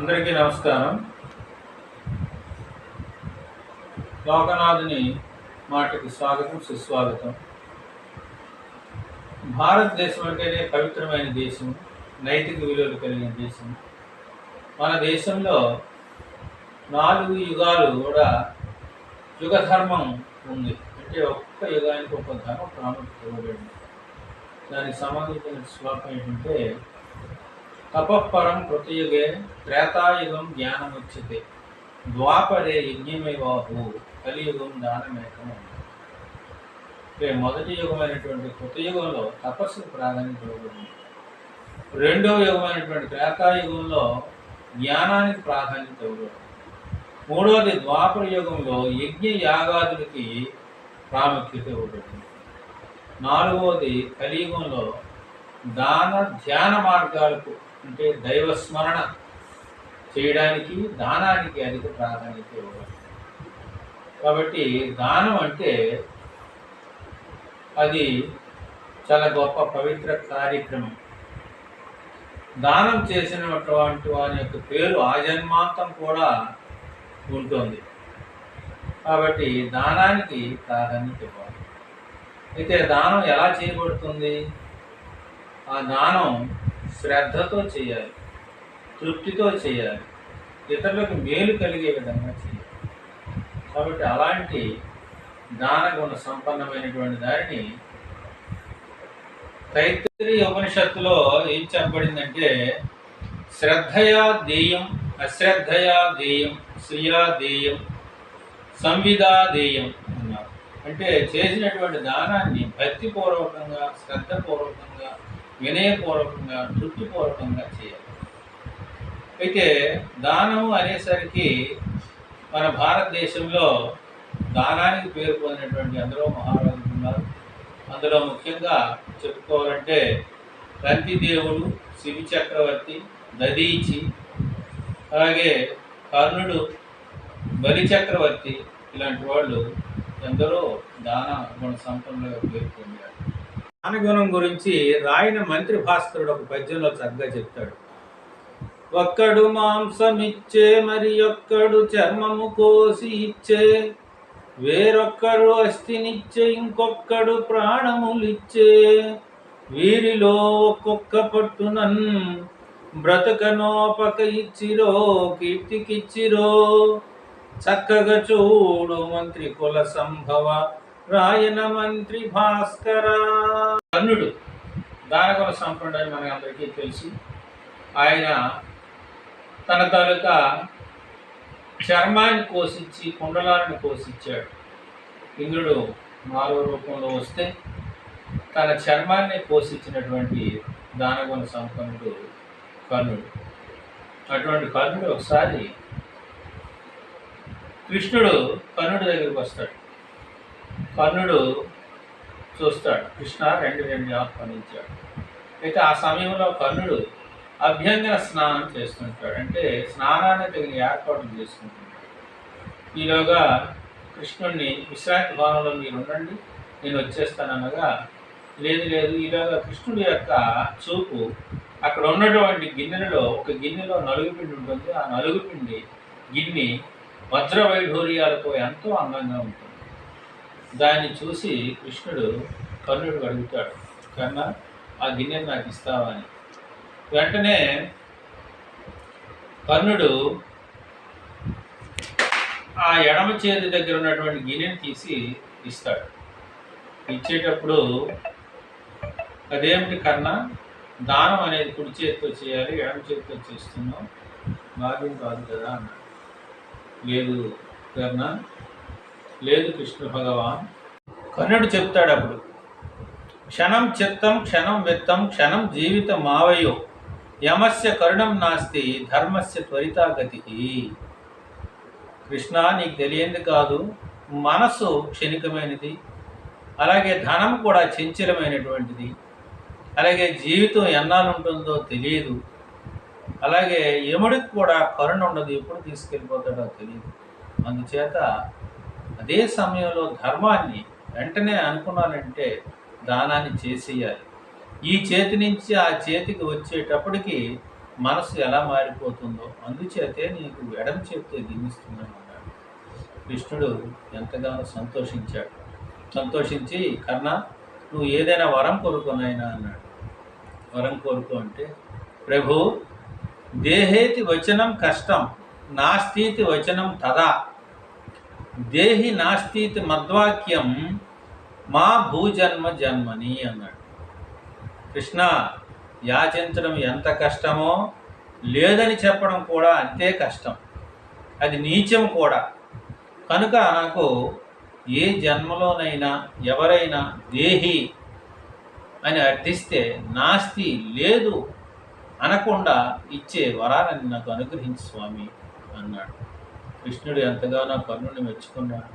అందరికీ నమస్కారం. లోకనాథుని మాటకి స్వాగతం సుస్వాగతం. భారతదేశం అంటేనే పవిత్రమైన దేశం నైతిక విలువలు కలిగిన దేశం. మన దేశంలో నాలుగు యుగాలు కూడా యుగధర్మం ఉంది. అంటే ఒక్క యుగానికి ఒక ధర్మం ప్రాముఖ్యత ఇవ్వబడింది దానికి సంబంధించిన శ్లోకం ఏంటంటే తపఃపరం కృతయుగే త్రేతాయుగం జ్ఞానముచ్యతే. ద్వాపరే యజ్ఞమేవాహు కలియుగం దానమేకము. మొదటి యుగమైనటువంటి కృతయుగంలో తపస్సు ప్రాధాన్యత ఇవ్వబడింది రెండవ యుగమైనటువంటి త్రేతాయుగంలో జ్ఞానానికి ప్రాధాన్యత ఇవ్వబడింది మూడవది ద్వాపర యుగంలో యజ్ఞ యాగాదులకి ప్రాముఖ్యత ఇవ్వబడింది నాలుగవది కలియుగంలో దాన ధ్యాన మార్గాలకు అంటే దైవస్మరణ చేయడానికి దానానికి అధిక ప్రాధాన్యత ఇవ్వాలి కాబట్టి దానం అంటే అది చాలా గొప్ప పవిత్ర కార్యక్రమం. దానం చేసినటువంటి వారి యొక్క పేరు ఆజన్మాంతం కూడా ఉంటుంది. కాబట్టి దానానికి ప్రాధాన్యత ఇవ్వాలి. అయితే దానం ఎలా చేయబడుతుంది? ఆ దానం శ్రద్ధతో చేయాలి తృప్తితో చేయాలి ఇతరులకు మేలు కలిగే విధంగా చేయాలి. కాబట్టి అలాంటి దాన గుణ సంపన్నమైనటువంటి దానిని తైత్రి ఉపనిషత్తులో ఏం చెప్పబడిందంటే శ్రద్ధయా దేయం అశ్రద్ధయా దేయం శ్రియా దేయం సంవిదా దేయం అన్నారు. అంటే చేసినటువంటి దానాన్ని భక్తిపూర్వకంగా శ్రద్ధపూర్వకంగా వినయపూర్వకంగా తృప్తిపూర్వకంగా చేయాలి. అయితే దానం అనేసరికి మన భారతదేశంలో దానానికి పేరు పొందినటువంటి అందరూ మహారాజులు ఉన్నారు. అందులో ముఖ్యంగా చెప్పుకోవాలంటే రంతిదేవుడు శివి చక్రవర్తి దదీచి అలాగే కర్ణుడు బలి చక్రవర్తి ఇలాంటి వాళ్ళు ఎందరో దాన గుణ సంపన్నులుగా పేరు పొందారు. జ్ఞానగుణం గురించి రాయన మంత్రి భాస్కరుడు ఒక పద్యంలో చక్కగా చెప్తాడు. ఒక్కడు మాంసమిచ్చే మరి ఒక్కడు చర్మము కోసి ఇచ్చే వేరొక్కడు అస్థినిచ్చే ఇంకొక్కడు ప్రాణములిచ్చే వీరిలో ఒక్కొక్క పట్టునన్ బ్రతకనోపక ఇచ్చిరో కీర్తికిచ్చిరో చక్కగా చూడు మంత్రి కుల సంభవ రాయన మంత్రి భాస్కర. కర్ణుడు దానగుణ సంప్రదాయం మనకి అందరికీ తెలుసు. ఆయన తన తాలూకా చర్మాన్ని కోసిచ్చి కుండలాలను కోసిచ్చాడు ఇంద్రుడు మానవ రూపంలో వస్తే తన చర్మాన్ని పోషించినటువంటి దానగుణ సంపన్నుడు కర్ణుడు. అటువంటి కర్ణుడు ఒకసారి కృష్ణుడు కర్ణుడి దగ్గరికి వస్తాడు. కర్ణుడు చూస్తాడు. కృష్ణ రెండు రెండు ఆహ్వానించాడు అయితే ఆ సమయంలో కర్ణుడు అభ్యంగన స్నానం చేస్తుంటాడు. అంటే స్నానాన్ని తగిన ఏర్పాట్లు చేసుకుంటుంటాడు. ఈలోగా కృష్ణుడిని విశ్రాంతి భవనంలో మీరు ఉండండి నేను వచ్చేస్తాననగా లేదు లేదు ఈలోగా కృష్ణుడి యొక్క చూపు అక్కడ ఉన్నటువంటి గిన్నెలలో ఒక గిన్నెలో నలుగుపిండి ఉంటుంది. ఆ నలుగుపిండి గిన్నె వజ్ర వైఢూర్యాలతో ఎంతో అందంగా ఉంటుంది. దాన్ని చూసి కృష్ణుడు కర్ణుడు అడుగుతాడు కర్ణ ఆ గిన్నెను నాకు ఇస్తావా అని. వెంటనే కర్ణుడు ఆ ఎడమ చేతి దగ్గర ఉన్నటువంటి గిన్నెను తీసి ఇస్తాడు. ఇచ్చేటప్పుడు అదేమిటి కన్నా దానం అనేది కుడి చేతితో చేయాలి ఎడమ చేతితో చేస్తున్నాం భాగ్యం కాదు కదా అన్నాడు. లేదు కర్ణ లేదు కృష్ణ భగవాన్. కర్ణుడు చెప్తాడు అప్పుడు క్షణం చిత్తం క్షణం విత్తం క్షణం జీవితం మావయో యమస్య కరుణం నాస్తి ధర్మస్య త్వరితాగతి కృష్ణ నీకు తెలియంది కాదు. మనసు క్షణికమైనది. అలాగే ధనం కూడా చంచలమైనటువంటిది. అలాగే జీవితం ఎన్నాళ్ళు ఉంటుందో తెలియదు. అలాగే యముడికి కూడా కరుణ ఉండదు. ఎప్పుడు తీసుకెళ్ళిపోతాడో తెలియదు. అందుచేత అదే సమయంలో ధర్మాన్ని వెంటనే అనుకున్నానంటే దానాన్ని చేసేయాలి. ఈ చేతి నుంచి ఆ చేతికి వచ్చేటప్పటికి మనసు ఎలా మారిపోతుందో అందుచేతే నీకు ఎడం చేతితో దిన్నిస్తున్నాను అన్నాడు. కృష్ణుడు ఎంతగానో సంతోషించాడు. సంతోషించి కర్ణ నువ్వు ఏదైనా వరం కోరుకున్నాయినా అన్నాడు. వరం కోరుకో అంటే ప్రభు దేహేతి వచనం కష్టం నాస్తితి వచనం తదా దేహి నాస్తితి మద్వాక్యం మా భూజన్మ జన్మని అన్నాడు. కృష్ణ యాచించడం ఎంత కష్టమో లేదని చెప్పడం కూడా అంతే కష్టం. అది నీచం కూడా. కనుక నాకు ఏ జన్మలోనైనా ఎవరైనా దేహి అని అర్థిస్తే నాస్తి లేదు అనకుండా ఇచ్చే వరాలని నాకు అనుగ్రహించి స్వామి అన్నాడు. కృష్ణుడు ఎంతగానో కర్ణుని మెచ్చుకున్నాడు.